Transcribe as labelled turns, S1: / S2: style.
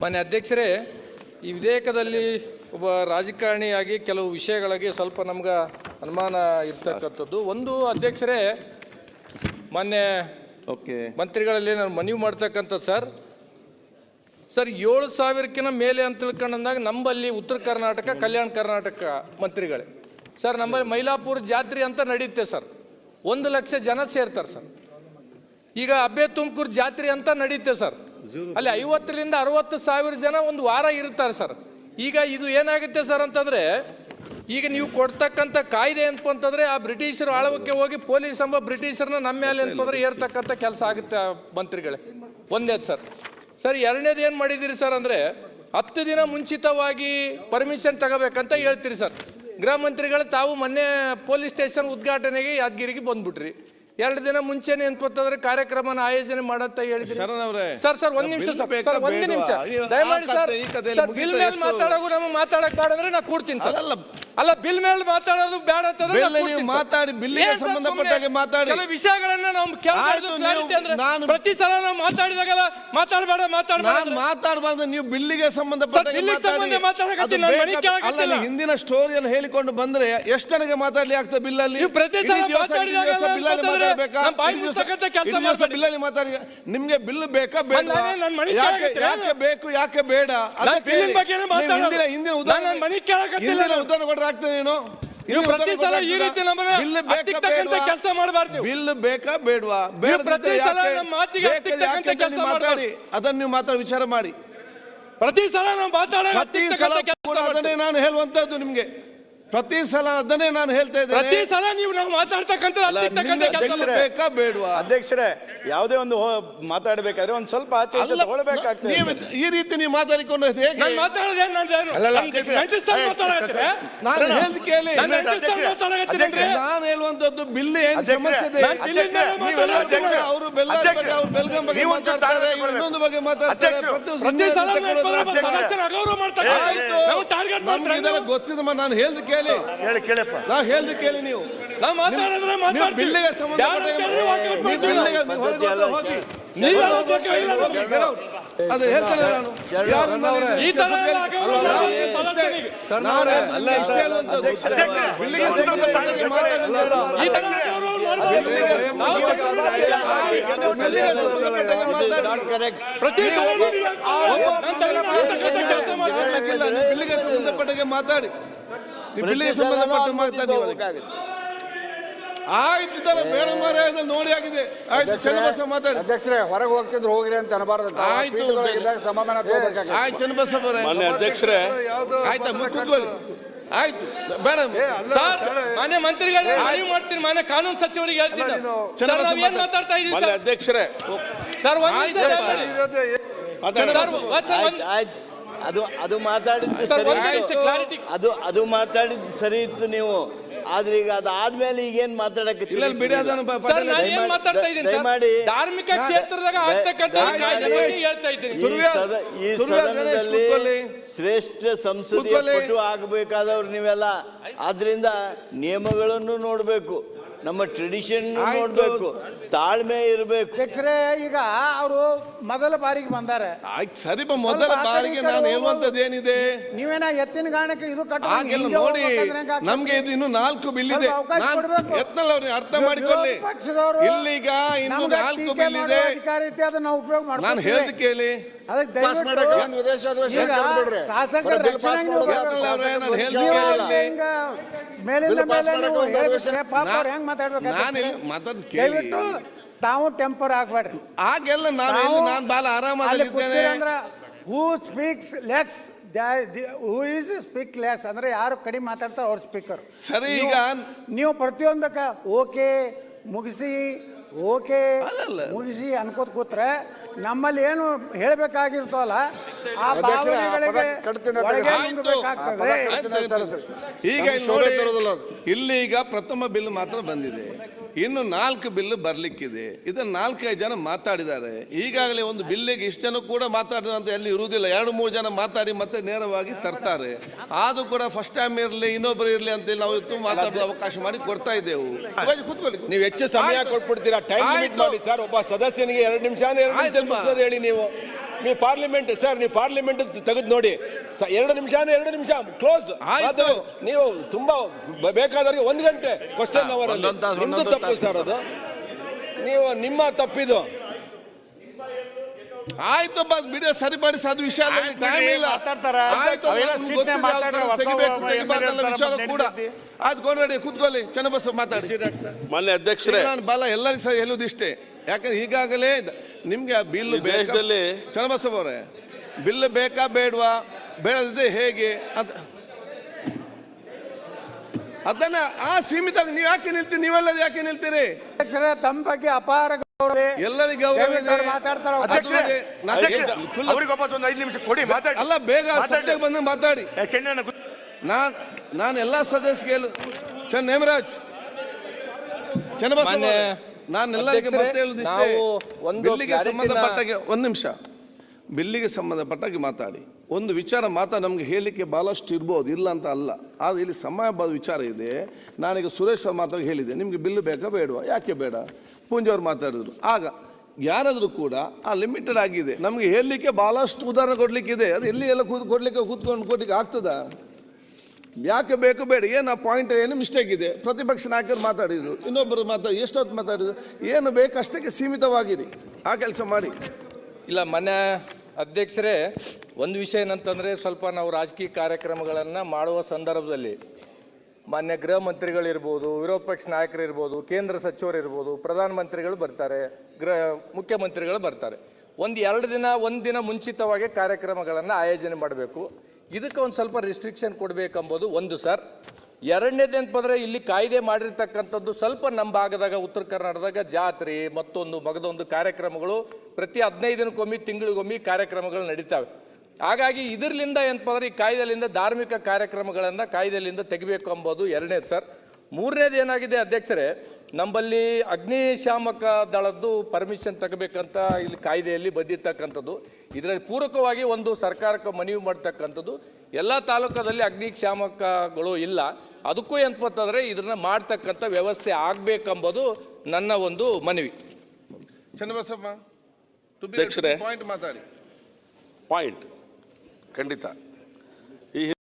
S1: ಮಾನ್ಯ ಅಧ್ಯಕ್ಷರೇ ಈ ವಿಧೇಯಕದಲ್ಲಿ ಒಬ್ಬ ರಾಜಕಾರಣಿಯಾಗಿ ಕೆಲವು ವಿಷಯಗಳಿಗೆ ಸ್ವಲ್ಪ ನಮ್ಗೆ ಅನುಮಾನ ಇರ್ತಕ್ಕಂಥದ್ದು. ಒಂದು ಅಧ್ಯಕ್ಷರೇ ಮಾನ್ಯ
S2: ಓಕೆ.
S1: ಮಂತ್ರಿಗಳಲ್ಲಿ ನಾನು ಮನವಿ ಮಾಡ್ತಕ್ಕಂಥದ್ದು ಸರ್ ಸರ್ ಏಳು ಸಾವಿರಕ್ಕಿಂತ ಮೇಲೆ ಅಂತ ತಿಳ್ಕೊಂಡಂದಾಗ ನಂಬಲ್ಲಿ ಉತ್ತರ ಕರ್ನಾಟಕ ಕಲ್ಯಾಣ ಕರ್ನಾಟಕ ಮಂತ್ರಿಗಳೇ. ಸರ್ ನಮ್ಮಲ್ಲಿ ಮೈಲಾಪುರ ಜಾತ್ರೆ ಅಂತ ನಡೆಯುತ್ತೆ ಸರ್. ಒಂದು ಲಕ್ಷ ಜನ ಸೇರ್ತಾರೆ ಸರ್. ಈಗ ಅಬ್ಬೆ ತುಮಕೂರು ಜಾತ್ರೆ ಅಂತ ನಡೆಯುತ್ತೆ ಸರ್. ಅಲ್ಲಿ ಐವತ್ತರಿಂದ ಅರವತ್ತು ಸಾವಿರ ಜನ ಒಂದು ವಾರ ಇರ್ತಾರೆ ಸರ್. ಈಗ ಇದು ಏನಾಗುತ್ತೆ ಸರ್ ಅಂತಂದ್ರೆ ಈಗ ನೀವು ಕೊಡ್ತಕ್ಕಂಥ ಕಾಯ್ದೆ ಅಂತಂದ್ರೆ ಆ ಬ್ರಿಟಿಷರು ಆಳವಕ್ಕೆ ಹೋಗಿ ಪೊಲೀಸ್ ಎಂಬ ಬ್ರಿಟಿಷರ್ನ ನಮ್ಮ ಮೇಲೆ ಅಂತಂದ್ರೆ ಏರ್ತಕ್ಕಂಥ ಕೆಲಸ ಆಗುತ್ತೆ ಆ ಮಂತ್ರಿಗಳೇ. ಒಂದೇದು ಸರ್. ಸರ್ ಎರಡನೇದು ಏನು ಮಾಡಿದ್ದೀರಿ ಸರ್ ಅಂದರೆ ಹತ್ತು ದಿನ ಮುಂಚಿತವಾಗಿ ಪರ್ಮಿಷನ್ ತಗೋಬೇಕಂತ ಹೇಳ್ತೀರಿ ಸರ್. ಗೃಹ ಮಂತ್ರಿಗಳು ತಾವು ಮೊನ್ನೆ ಪೊಲೀಸ್ ಸ್ಟೇಷನ್ ಉದ್ಘಾಟನೆಗೆ ಯಾದಗಿರಿಗೆ ಬಂದ್ಬಿಟ್ರಿ. ಎರಡು ದಿನ ಮುಂಚೆನೆ ಅಂತಂದ್ರೆ ಕಾರ್ಯಕ್ರಮನ ಆಯೋಜನೆ ಮಾಡತ್ತ ಹೇಳಿದ್ರಿ ಸರ್ ಸರ್ ಒಂದ್ ನಿಮಿಷ
S2: ಬಿಲ್
S1: ಸರ್ ಒಂದೇ ನಿಮಿಷ ದಯಮಾಡಿ ಸರ್ ಬಿಲ್ ಮೇಲೆ? ಮಾತಾಡೋದು ನಮಗೆ ಮಾತಾಡಕ್ ಬೇಡ ಅಂದ್ರೆ ನಾ ಕೂಡ್ತೀನಿ ಸರ್. ಅಲ್ಲ ಬಿಲ್ ಮೇಲೆ ಮಾತಾಡೋದು ಬೇಡ ಅಂತಂದ್ರೆ
S2: ಬಿಲ್ ಮಾತಾಡಿ,
S1: ಸರ್
S2: ಸಂಬಂಧಪಟ್ಟಾಗೆ ಮಾತಾಡಿ.
S1: ಕೆಲವು ವಿಷಯಗಳನ್ನ ನಾವು ಕೇಳಬಾರ್ದು ಕ್ಲಾರಿಟಿ ಅಂದ್ರೆ
S2: ನಾನು-
S1: ಪ್ರತಿ ಸಲ ನಾವು ಮಾತಾಡಿದಾಗಲ್ಲ ಮಾತಾಡಬೇಡ ಮಾತಾಡಬೇಡ
S2: ಮಾತಾಡಬಾರ್ದು ನೀವು ಬಿಲ್ಲಿಗೆ ಸಂಬಂಧಪಟ್ಟ
S1: ಬಿಲ್ಲಿಗೆ ಸಂಬಂಧ ಮಾತಾಡಕತ್ತೀನಿ, ನಾನು ಮನೆ ಕೇಳಕತ್ತಿಲ್ಲ.
S2: ಅಲ್ಲ ಹಿಂದಿನ ಸ್ಟೋರಿಯಲ್ಲಿ ಹೇಳಿಕೊಂಡು ಬಂದ್ರೆ ಎಷ್ಟು ನನಗೆ ಮಾತಾಡ್ಲಿ ಆಗ್ತದೆ ಬಿಲ್
S1: ಅಲ್ಲಿ ಪ್ರತಿ ಸಲ ಮಾತಾಡಿದಾಗ
S2: ಬಿಲ್ಲಲ್ಲಿ. ಮಾತಾಡಿ. ನಿಮ್ಗೆ ಬಿಲ್ ಬೇಕಾ ಬೇಡ? ಯಾಕೆ ಯಾಕೆ ಬೇಕು ಯಾಕೆ ಬೇಡ. ಹಿಂದಿನ ಉದಾಹರಣೆ ಕೊಟ್ರೆ ಆಗ್ತದೆ ನೀನು.
S1: ನೀವು ಪ್ರತಿ ಸಲ ಈ ರೀತಿ ನಮ್ಮನ್ನ? ಕೆಲಸ ಮಾಡಬಾರ್ದು.
S2: ಬಿಲ್ ಬೇಕಾ ಬೇಡವಾ?
S1: ಪ್ರತಿ ಸಲ ನಮ್ಮ ಮಾತಿಗೆ ಕೆಲಸ
S2: ಮಾತಾಡಿ. ಅದನ್ನ ನೀವು ಮಾತಾಡಿ ವಿಚಾರ ಮಾಡಿ.
S1: ಪ್ರತಿ ಸಲ ನಾವು ಮಾತಾಡೋ
S2: ಪ್ರತಿ ಸಲ ಅದನ್ನೇ ನಾನು ಹೇಳುವಂತದ್ದು ನಿಮ್ಗೆ. ಪ್ರತಿ ಸಲ ಅದನ್ನೇ ನಾನು ಹೇಳ್ತಾ
S1: ಪ್ರತಿ ಸಲ ನೀವು ನಾವು
S2: ಮಾತಾಡ್ತಕ್ಕಂತ
S1: ಕೆಲಸ.
S2: ಬೇಕಾ ಬೇಡವಾ
S3: ಅಧ್ಯಕ್ಷರೇ ಯಾವುದೇ ಒಂದು ಮಾತಾಡಬೇಕಾದ್ರೆ ಮಾತಾಡ್ಬೇಕಾದ್ರೆ ಒಂದ್ ಸ್ವಲ್ಪ ಆಚೆ ಈಚೆ
S2: ಅಲ್ಲ,
S3: ತಗೊಳ್ಬೇಕಾಗ್ತದೆ
S2: ನೀವು ಈ ರೀತಿ ನೀವು ಮಾತಾಡಿಕೊಂಡು ಹೇಗೆ
S1: ನಾನು ಮಾತಾಡೋದು ಏನ್ ನಾನು ಏನು?
S4: ಅಲ್ಲಲ್ಲ,
S1: ನನ್ನ
S4: ಅಧ್ಯಕ್ಷರೇ.
S1: ನೆಂಟರ ಸ್ಥಳ ಮಾತಾಡಕತ್ತೀರಾ?
S2: ನಾನು ಹೇಳ್ದು ಕೇಳಿ
S1: ಮಾತಾಡಕತ್ತೀರೇನ್ರಿ?
S2: ನಾನು ಹೇಳುವಂತದ್ದು ಬಿಲ್ ಏನ್
S4: ಅಧ್ಯಕ್ಷರೇ,
S2: ಸಮಸ್ಯೆ ಇದೆ
S1: ನಾನು ಬಿಲ್ಲಿನ ಮೇಲೆ
S2: ನೀವೆಲ್ಲ
S1: ಮಾತಾಡೋದು.
S2: ಅವರು ಬೆಲ್ಲ ಬಗ್ಗೆ
S4: ಅಧ್ಯಕ್ಷರೇ,
S2: ಅವ್ರು ಬೆಲ್ಗಂ ಬಗ್ಗೆ ಮಾತಾಡ್ತಾರೆ
S4: ತಾಳ್ಮೆ
S2: ಇನ್ನೊಂದು ಬಗ್ಗೆ ಮಾತಾಡ್ತಾರೆ
S4: ಅಧ್ಯಕ್ಷರು,
S2: ಪ್ರತಿ ದಿವಸ
S1: ಪ್ರತಿ ಸಲ
S2: ಹಿಂದೆ
S1: ನಾನು
S2: ತಗೊಳ್ಳೋದು.
S1: ಬರೋದು
S4: ಅಧ್ಯಕ್ಷರೇ.
S1: ಸದಸ್ಯನ ಅಗೌರವ ಮಾಡ್ತಾರೆ.
S2: ಆಯ್ತು.
S1: ನಾವು ಟಾರ್ಗೆಟ್
S2: ನಮ್ಗೆ
S1: ಮಾಡ್ತಾರೆ
S2: ಇದೆಲ್ಲ ಗೊತ್ತಿದೆ ನಾನು ಹೇಳ್ದು ಕೇಳಿ
S4: ಕೇಳಿ. ಕೇಳಪ್ಪ.
S2: ನಾವು ಹೇಳ್ದು ಕೇಳಿ ನೀವು.
S1: ನಾವು ಮಾತಾಡಿದ್ರೆ
S2: ನೀವು
S1: ಮಾತಾಡ್ತೀವಿ.
S2: ಬಿಲ್ಲಿಗೆ ಸಂಬಂಧಪಟ್ಟ
S1: ಯಾರು ಕೇಳಿದ್ರು ವಾಕ್ಯ
S2: ನೀವು
S1: ಮಾಡ್ತೀವಿ.
S2: ಬಿಲ್ಲಿಗೆ ನೀವು ಹೊರಗೆ ಹೋಗಿ, ಹೋಗಿ
S1: ನೀವು
S2: ನೀವು
S1: ಹೇಳೋದು ಇಲ್ಲ
S2: ಹೋಗಿ,
S1: ನಮ್ಗೆ.
S2: get out. ಅದು ಹೇಳ್ತೇನೆ ನಾನು. ಯಾರು ಮೇಲೆ
S1: ಈ ತರ ಎಲ್ಲ ಅಗೌರವ
S2: ನಾವು
S1: ಮಾಡಿ ಸದಸ್ಯನಿಗೆ.
S2: ನಾವು ಇಷ್ಟೇ ಹೇಳುವಂಥದ್ದು. ಬಿಲ್ಲಿಗೆ ಸಂಬಂಧಪಟ್ಟ ಮಾತಾಡಿ
S1: ಈ ತರ ಅಗೌರವ ಮಾಡ್ಬಾರ್ದು. ನಾವು
S2: ಬಿಲ್ಲಿಗೆ ಸಂಬಂಧಪಟ್ಟ ಮಾತಾಡಿ
S1: ಪ್ರತಿ ಸಲ ನೀವು ಹೇಳ್ತೀರಾ? ನನ್ನ ತಲೆ ಮಾಡ್ತಕ್ಕಂಥ ಕೆಲಸ ಮಾಡ್ತಾರೆ.
S2: ಇಲ್ಲ, ಬಿಲ್ಲಿಗೆ ಸಂಬಂಧಪಟ್ಟಾಗೆ ಮಾತಾಡಿ. ನೀವು ಸಂಬಂಧಪಟ್ಟ ಮಾತಾಡಿ ಬೇಡ ನೋಡಿ ಆಗಿದೆ. ಆಯ್ತು ಚನ್ನಬಸ ಮಾತಾಡಿ.
S4: ಅಧ್ಯಕ್ಷರೇ ಹೊರಗೆ ಹೋಗ್ತಿದ್ರು ಹೋಗ್ರಿ ಅಂತ ಅನಬಾರ್ದು
S2: ಆಯ್ತು.
S4: ಸಮಾಧಾನ
S2: ಆಯ್ತು ಚನ್ನಬಸ ಅವರೇ.
S5: ಮಾನ್ಯ ಅಧ್ಯಕ್ಷರೇ
S2: ಆಯ್ತಾ ಕೂತ್ಕೊಳ್ಳಿ ಆಯ್ತು ಬೇಡ.
S1: ಸರ್ ಮಾನ್ಯ ಮಂತ್ರಿಗಳೇ ಮನವಿ ಮಾಡ್ತೀನಿ ಮಾನ್ಯ ಕಾನೂನು ಸಚಿವರಿಗೆ ಹೇಳ್ತೀನಿ. ನಾನು. ಸರ್ ನಾವು ಏನ್ ಮಾತಾಡ್ತಾ ಇದೀವಿ
S5: ಮಾನ್ಯ
S1: ಸರ್?
S5: ಅಧ್ಯಕ್ಷರೇ
S1: ಸರ್ ಒಂದ್ ಸರ್ ಒಂದ್
S6: ಆಯ್ತು. ಅದು ಅದು ಮಾತಾಡಿದ್ದು
S1: ಸರಿ
S6: ಇತ್ತು. ಅದು ಅದು ಮಾತಾಡಿದ್ದು ಸರಿ ಇತ್ತು ನೀವು ಆದ್ರೆ ಈಗ ಅದಾದ್ಮೇಲೆ ಈಗೇನ್ ಮಾತಾಡಕ್ಕೆ
S2: ಇಲ್ಲ ಬಿಡಿ ಅದನ್ನು ಬ-
S1: ಸರ್ ನಾನು
S2: ಅವರೇ.
S1: ಏನ್ ಮಾತಾಡ್ತಾ ಇದ್ದೀನಿ ಸರ್
S6: ದಯಮಾಡಿ.
S1: ಧಾರ್ಮಿಕ ಕ್ಷೇತ್ರದಾಗ ಆಗ್ತಕ್ಕಂಥ
S6: ದಯಮಾಡಿ.
S1: ಕಾಯ್ದೆ ಹೇಳ್ತಾ ಇದ್ದೀನಿ
S6: ಈ
S2: ತುರ್ವ್ಯಾ-
S6: ಸದ- ಈ
S2: ತುರ್ವ್ಯಾ ಗಣೇಶ್
S6: ಸದನದಲ್ಲಿ
S2: ಕೂತ್ಕೊಳ್ಳಿ.
S6: ಶ್ರೇಷ್ಠ ಸಂಸದೀಯ
S2: ಕೂತ್ಕೊಳ್ಳಿ.
S6: ಪಟು ಆಗಬೇಕಾದವ್ರು ನೀವೆಲ್ಲ ಆದ್ರಿಂದ ನಿಯಮಗಳನ್ನು ನೋಡ್ಬೇಕು ನಮ್ಮ ಟ್ರೆಡಿಷನ್
S2: ಆಯ್ತು.
S6: ನೋಡ್ಬೇಕು ತಾಳ್ಮೆ ಇರಬೇಕು
S7: ಅಧ್ಯಕ್ಷರೇ ಈಗ ಅವರು ಮೊದಲ ಬಾರಿಗೆ ಬಂದಾರೆ
S2: ಆಯ್ತು ಮೊದಲ
S7: ಸ್ವಲ್ಪ ಆ ಕಡೆ
S2: ಬಾರಿಗೆ
S7: ಕಡೆ
S2: ನಾನು. ಹೇಳುವಂತದ್ದು ಏನಿದೆ
S7: ನೀವೇನ ಎತ್ತಿನ ಗಾಣಕ್ಕೆ ಇದು ಕಟ್ಟ
S2: ಹಾಗೆಲ್ಲ ನೋಡಿ ನಮ್ಗೆ ಇದು ಇನ್ನು ನಾಲ್ಕು ಬಿಲ್ ಇದೆ
S7: ಸ್ವಲ್ಪ ಅವಕಾಶ
S2: ನಾನು
S7: ಕೊಡ್ಬೇಕು.
S2: ಯತ್ನಲ್ ಅವ್ರಿಗೆ ಅರ್ಥ ಮಾಡಿಕೊಳ್ಳಿ
S7: ಇಲ್ಲಿಗ
S2: ಇಲ್ಲೀಗ ಇನ್ನು ನಾಲ್ಕು ಬಿಲ್ ಇದೆ
S7: ಅಧಿಕಾರ ಐತಿ ಅದನ್ನ ನಾವು ಉಪಯೋಗ
S2: ನಾನು
S7: ಮಾಡ್ಕೊತೀವಿ.
S2: ಹೇಳ್ದು ಕೇಳಿ
S7: ಅದಕ್ಕೆ
S4: ಪಾಸ್ ಮಾಡಕ್ಕೆ
S7: ದಯವಿಟ್ಟು
S4: ಒಂದು ವಿದೇಶ ಅಧಿವೇಶನ
S7: ಈಗ
S4: ಕರೆದ್ಬಿಡ್ರಿ.
S7: ಶಾಸಕರ
S4: ಬರೀ ಬಿಲ್ ಪಾಸ್
S7: ರಕ್ಷಣೆಗೆ
S4: ಮಾಡೋದು
S7: ಹೋಗ್ಬೇಕು.
S4: ಯಾವ್ದು
S2: ಅವ್ರೆ, ನಾನು ಹೇಳ್ದು ಕೇಳಿ.
S7: ಹಿಂಗ ಮೇಲಿಂದ
S4: ಬಿಲ್ ಪಾಸ್
S7: ಮೇಲೆ
S4: ಮಾಡಕ್ಕೆ
S7: ನೀವು
S4: ಒಂದು
S7: ಹೇಳ್ಬಿಟ್ರೆ
S4: ಅಧಿವೇಶನ-
S7: ಪಾಪ ಅವ್ರು ಹೆಂಗ್
S2: ನಾನು
S7: ಮಾತಾಡ್ಬೇಕಾಗ್ತದೆ
S2: ಇಲ್ಲಿ ಮಾತಾಡ್ ಕೇಳಿ.
S7: ತಾವು ಟೆಂಪರ್ ಆಗ್ಬೇಡ್ರಿ.
S2: ಆಗೆಲ್ಲ ನಾನು ನಾನು ಬಾಲ
S7: ಆರಾಮಾಗಿದ್ದೇನೆ ಅಂದ್ರೆ who speaks less who is speak less ಅಂದ್ರೆ ಯಾರು ಕಡಿಮೆ ಮಾತಾಡ್ತಾರೆ ಅವ್ರ ಸ್ಪೀಕರ್
S2: ಸರಿ ಈಗ
S7: ನೀವು ಪ್ರತಿಯೊಂದಕ್ಕ ಓಕೆ ಮುಗಿಸಿ ಓಕೆ. ಮುಗಿಸಿ ಅನ್ಕೋತ ಕೂತ್ರೆ ನಮ್ಮಲ್ಲಿ ಏನು ಹೇಳ್ಬೇಕಾಗಿರ್ತವಲ್ಲ ಆ ಭಾವನೆಗಳಿಗೆ ಒಳಗೆ ನುಗ್ಗಬೇಕಾಗ್ತದೆ.
S4: ಅಂತ.
S2: ಈಗ ಇಲ್ಲಿ
S4: ಶೋಭೆ
S2: ನೋಡಿ, ಇಲ್ಲಿ ಈಗ ಪ್ರಥಮ ಬಿಲ್ ಮಾತ್ರ ಬಂದಿದೆ. ಇನ್ನು ನಾಲ್ಕು ಬಿಲ್ ಬರ್ಲಿಕ್ಕಿದೆ. ಇದನ್ನ ನಾಲ್ಕೈದು ಜನ ಮಾತಾಡಿದ್ದಾರೆ. ಈಗಾಗಲೇ ಒಂದು ಬಿಲ್ಲಿಗೆ ಇಷ್ಟು ಜನ ಕೂಡ ಮಾತಾಡಿದ ಅಂತ ಎಲ್ಲಿ ಇರುವುದಿಲ್ಲ. ಎರಡು ಮೂರು ಜನ ಮಾತಾಡಿ ಮತ್ತೆ ನೇರವಾಗಿ ತರ್ತಾರೆ. ಆದ್ರೂ ಕೂಡ ಫಸ್ಟ್ ಟೈಮ್ ಇರಲಿ ಇನ್ನೊಬ್ಬರು ಇರಲಿ ಅಂತೇಳಿ ನಾವು ಇವತ್ತು ಮಾತಾಡೋ ಅವಕಾಶ ಮಾಡಿ ಕೊಡ್ತಾ ಇದ್ದೇವೆ. ಕೂತ್ಕೊಳ್ಳಿ.
S5: ನೀವು ಹೆಚ್ಚು ಸಮಯ. ಕೊಟ್ಬಿಡ್ತೀರಾ? ಟೈಮ್ ಲಿಮಿಟ್
S2: ಆಯ್ತು.
S5: ಮಾಡಿ ಸರ್. ಒಬ್ಬ ಸದಸ್ಯನಿಗೆ ಎರಡು ನಿಮಿಷ ಎರಡು ನಿಮಿಷ
S2: ಆಯ್ತಮ್ಮ.
S5: ಮುಗಿಸೋದು ಹೇಳಿ ನೀವು. ನೀವು ಪಾರ್ಲಿಮೆಂಟ್ ಸರ್ ನೀವು ಪಾರ್ಲಿಮೆಂಟ್ ತೆಗೆದು ನೋಡಿ. ಎರಡು ನಿಮಿಷ ಅಂದ್ರೆ ಎರಡು ನಿಮಿಷ ಕ್ಲೋಸ್
S2: ಆಯ್ತು.
S5: ನೀವು ತುಂಬಾ ಬೇಕಾದವ್ರಿಗೆ ಒಂದು ಗಂಟೆ ಕ್ವಶನ್ ಅವರ್ ನಿಮ್ದು ತಪ್ಪು. ಸರ್ ಅದು. ನೀವು ನಿಮ್ಮ ತಪ್ಪಿದು.
S2: ಆಯ್ತು ಬಸ್ ಬಿಡಿ ಸರಿಪಡಿಸಿ ಅದು ವಿಷಯ ಟೈಮ್ ಇಲ್ಲ. ವಿಚಾರ ಕೂಡ
S7: ಅದು
S2: ಆಯ್ತು ಕೊಂಡ್ರೆ ಕೂತ್ಕೊಳ್ಳಿ ಚೆನ್ನಬಸ್ ಮಾತಾಡಿ.
S3: ಮಾನ್ಯ ಅಧ್ಯಕ್ಷರೇ.
S2: ನಾನು ಬಲ ಎಲ್ಲರಿಗೂ ಸಹ ಹೇಳುವುದಿಷ್ಟೇ ಯಾಕಂದ್ರೆ ಈಗಾಗಲೇ ಇದ್- ನಿಮ್ಗೆ ಆ ಬಿಲ್
S3: ದೇಶದಲ್ಲಿ-
S2: ಚನ್ನಬಸಪ್ಪ ಅವರೇ ಬಿಲ್ ಬೇಕಾ ಬೇಡವಾ? ಬೇಡದಿದ್ದೆ ಹೇಗೆ ಅಂತ? ಅದನ್ನ ಆ ಸೀಮಿತ ನೀವು ಯಾಕೆ ನಿಲ್ತೀರಿ ನೀವೆಲ್ಲ ಯಾಕೆ ನಿಲ್ತೀರಿ?
S7: ತಮ್ಮ ಬಗ್ಗೆ ಅಪಾರ.
S2: ಎಲ್ಲರಿಗೂ ಗೌರವ ಇದೆ.
S7: ಮಾತಾಡ್ತಾರೆ?
S2: ಅದು
S8: ಒಂದು ಐದು ನಿಮಿಷ ಕೊಡಿ ಮಾತಾಡಿ.
S2: ಅಲ್ಲ ಬೇಗ
S8: ಮಾತಾಡಿ.
S2: ಬಂದು ಮಾತಾಡಿ. ನಾನ್ ನಾನು ಎಲ್ಲ ಸದಸ್ಯರು ಚನ್ ನೇಮರಾಜ್. ಚನ್ನಬಸವ ಬಿಲ್ಲಿಗೆ ಸಂಬಂಧಪಟ್ಟಾಗೆ ಒಂದು ನಿಮಿಷ. ಬಿಲ್ಲಿಗೆ ಸಂಬಂಧಪಟ್ಟಾಗೆ ಮಾತಾಡಿ. ಒಂದು ವಿಚಾರ ಮಾತ್ರ ನಮಗೆ ಹೇಳಲಿಕ್ಕೆ ಭಾಳಷ್ಟು ಇರ್ಬೋದು ಇಲ್ಲ ಅಂತ ಅಲ್ಲ. ಆದರೆ ಇಲ್ಲಿ ಸಮಯಬಾದ ವಿಚಾರ ಇದೆ. ನಾನೀಗ ಸುರೇಶ್ ಅವ್ರ ಮಾತಾಡಿ ಹೇಳಿದೆ ನಿಮಗೆ ಬಿಲ್ಲು ಬೇಕಾ ಬೇಡವಾ? ಯಾಕೆ ಬೇಡ? ಪೂಂಜವ್ರು ಮಾತಾಡಿದ್ರು. ಆಗ ಯಾರಾದರೂ ಕೂಡ ಆ ಲಿಮಿಟೆಡ್ ಆಗಿದೆ. ನಮಗೆ ಹೇಳಲಿಕ್ಕೆ ಭಾಳಷ್ಟು ಉದಾಹರಣೆ ಕೊಡಲಿಕ್ಕಿದೆ. ಅದು ಇಲ್ಲಿ ಎಲ್ಲ ಕೂತ್ ಕೊಡಲಿಕ್ಕೆ ಕೂತ್ಕೊಂಡು ಕೊಡ್ಲಿಕ್ಕೆ ಆಗ್ತದಾ? ಯಾಕೆ ಬೇಕು ಬೇಡ, ಏನು ಪಾಯಿಂಟ್ ಏನು ಮಿಸ್ಟೇಕ್ ಇದೆ? ಪ್ರತಿಪಕ್ಷ ನಾಯಕರು ಮಾತಾಡಿದರು ಇನ್ನೊಬ್ಬರು ಮಾತಾಡಿ, ಎಷ್ಟೊತ್ತು ಮಾತಾಡಿದ್ರು, ಏನು ಬೇಕು ಅಷ್ಟಕ್ಕೆ ಸೀಮಿತವಾಗಿರಿ, ಆ ಕೆಲಸ ಮಾಡಿ.
S1: ಇಲ್ಲ, ಮನೆ ಅಧ್ಯಕ್ಷರೇ, ಒಂದು ವಿಷಯ ಏನಂತಂದರೆ ಸ್ವಲ್ಪ ನಾವು ರಾಜಕೀಯ ಕಾರ್ಯಕ್ರಮಗಳನ್ನು ಮಾಡುವ ಸಂದರ್ಭದಲ್ಲಿ ಮಾನ್ಯ ಗೃಹ ಮಂತ್ರಿಗಳಿರ್ಬೋದು, ವಿರೋಧ ಪಕ್ಷ ನಾಯಕರಿರ್ಬೋದು, ಕೇಂದ್ರ ಸಚಿವರು ಸಚಿವರಿರ್ಬೋದು ಪ್ರಧಾನಮಂತ್ರಿಗಳು ಬರ್ತಾರೆ, ಗೃಹ ಮುಖ್ಯಮಂತ್ರಿಗಳು ಬರ್ತಾರೆ. ಒಂದು ಎರಡು ದಿನ, ಒಂದು ದಿನ ಮುಂಚಿತವಾಗಿ ಕಾರ್ಯಕ್ರಮಗಳನ್ನು ಆಯೋಜನೆ ಮಾಡಬೇಕು. ಇದಕ್ಕೆ ಒಂದು ಸ್ವಲ್ಪ ರಿಸ್ಟ್ರಿಕ್ಷನ್ ಕೊಡಬೇಕೆಂಬುದು ಒಂದು ಸರ್ ಎರಡನೇದು ಅಂತಂದ್ರೆ ಇಲ್ಲಿ ಕಾಯ್ದೆ ಮಾಡಿರ್ತಕ್ಕಂಥದ್ದು ಸ್ವಲ್ಪ ನಮ್ಮ ಭಾಗದಾಗ, ಉತ್ತರ ಕರ್ನಾಟಕದಾಗ ಜಾತ್ರೆ, ಮತ್ತೊಂದು ಮಗದೊಂದು ಕಾರ್ಯಕ್ರಮಗಳು, ಪ್ರತಿ ಹದಿನೈದು ದಿನಕ್ಕೊಮ್ಮೆ, ತಿಂಗಳಿಗೊಮ್ಮೆ ಕಾರ್ಯಕ್ರಮಗಳು ನಡೀತಾವೆ. ಹಾಗಾಗಿ ಇದರಿಂದ ಏನಪ್ಪ ಅಂದ್ರೆ ಈ ಕಾಯ್ದೆಲಿಂದ ಧಾರ್ಮಿಕ ಕಾರ್ಯಕ್ರಮಗಳನ್ನು ಕಾಯ್ದೆಲಿಂದ ತೆಗಿಬೇಕು ಎಂಬುದು ಎರಡನೇದು ಸರ್ ಮೂರನೇದು ಏನಾಗಿದೆ ಅಧ್ಯಕ್ಷರೇ ನಮ್ಮಲ್ಲಿ ಅಗ್ನಿಶಾಮಕ ದಳದ್ದು ಪರ್ಮಿಷನ್ ತಗಬೇಕಂತ ಇಲ್ಲಿ ಕಾಯ್ದೆಯಲ್ಲಿ ಬಂದಿರ್ತಕ್ಕಂಥದ್ದು ಇದರಲ್ಲಿ ಪೂರಕವಾಗಿ ಒಂದು ಸರ್ಕಾರಕ್ಕೆ ಮನವಿ ಮಾಡ್ತಕ್ಕಂಥದ್ದು. ಎಲ್ಲ ತಾಲೂಕದಲ್ಲಿ ಅಗ್ನಿಶಾಮಕಗಳು ಇಲ್ಲ. ಅದಕ್ಕೂ ಏನಪ್ಪಂತಂದ್ರೆ ಇದನ್ನು ಮಾಡ್ತಕ್ಕಂಥ ವ್ಯವಸ್ಥೆ ಆಗಬೇಕೆಂಬುದು ನನ್ನ ಒಂದು ಮನವಿ.
S2: ಚನ್ನಬಸಪ್ಪ
S3: ಅಧ್ಯಕ್ಷರೇ.
S2: ಪಾಯಿಂಟ್ ಮಾತಾಡಿ.
S3: ಪಾಯಿಂಟ್ ಖಂಡಿತ.